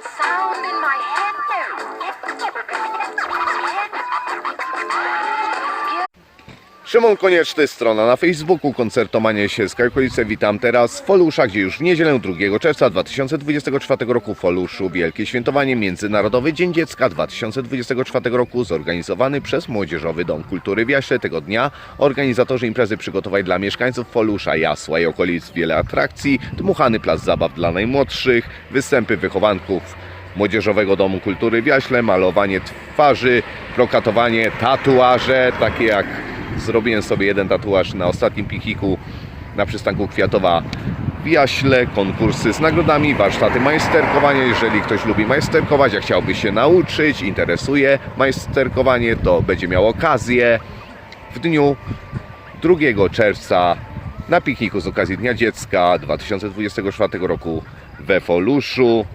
sound in my Szymon Konieczny, strona na Facebooku, koncertomanie Sielska i okolice. Witam teraz w Folusza, gdzie już w niedzielę 2 czerwca 2024 roku Foluszu Wielkie Świętowanie Międzynarodowy Dzień Dziecka 2024 roku zorganizowany przez Młodzieżowy Dom Kultury w. Tego dnia organizatorzy imprezy przygotowali dla mieszkańców Folusza, Jasła i okolic wiele atrakcji, dmuchany plac zabaw dla najmłodszych, występy wychowanków Młodzieżowego Domu Kultury w Jaśle, malowanie twarzy, prokatowanie, tatuaże, takie jak zrobiłem sobie jeden tatuaż na ostatnim pikniku na przystanku Kwiatowa w Jaśle, konkursy z nagrodami, warsztaty majsterkowania. Jeżeli ktoś lubi majsterkować, a chciałby się nauczyć, interesuje majsterkowanie, to będzie miał okazję w dniu 2 czerwca na pikniku z okazji Dnia Dziecka 2024 roku we Foluszu.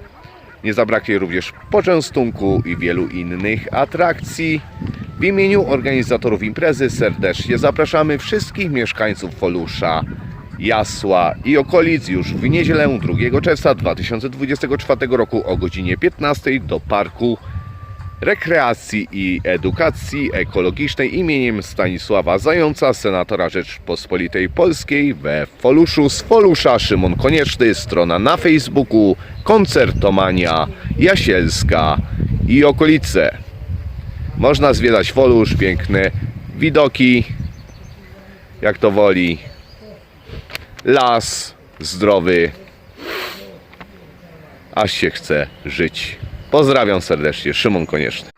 Nie zabraknie również poczęstunku i wielu innych atrakcji. W imieniu organizatorów imprezy serdecznie zapraszamy wszystkich mieszkańców Folusza, Jasła i okolic już w niedzielę 2 czerwca 2024 roku o godzinie 15 do parku rekreacji i edukacji ekologicznej imieniem Stanisława Zająca, senatora Rzeczpospolitej Polskiej we Foluszu. Z Folusza Szymon Konieczny, strona na Facebooku, koncertomania Jasielska i okolice. Można zwiedzać Folusz, piękne widoki, jak to woli. Las zdrowy, aż się chce żyć. Pozdrawiam serdecznie, Szymon Konieczny.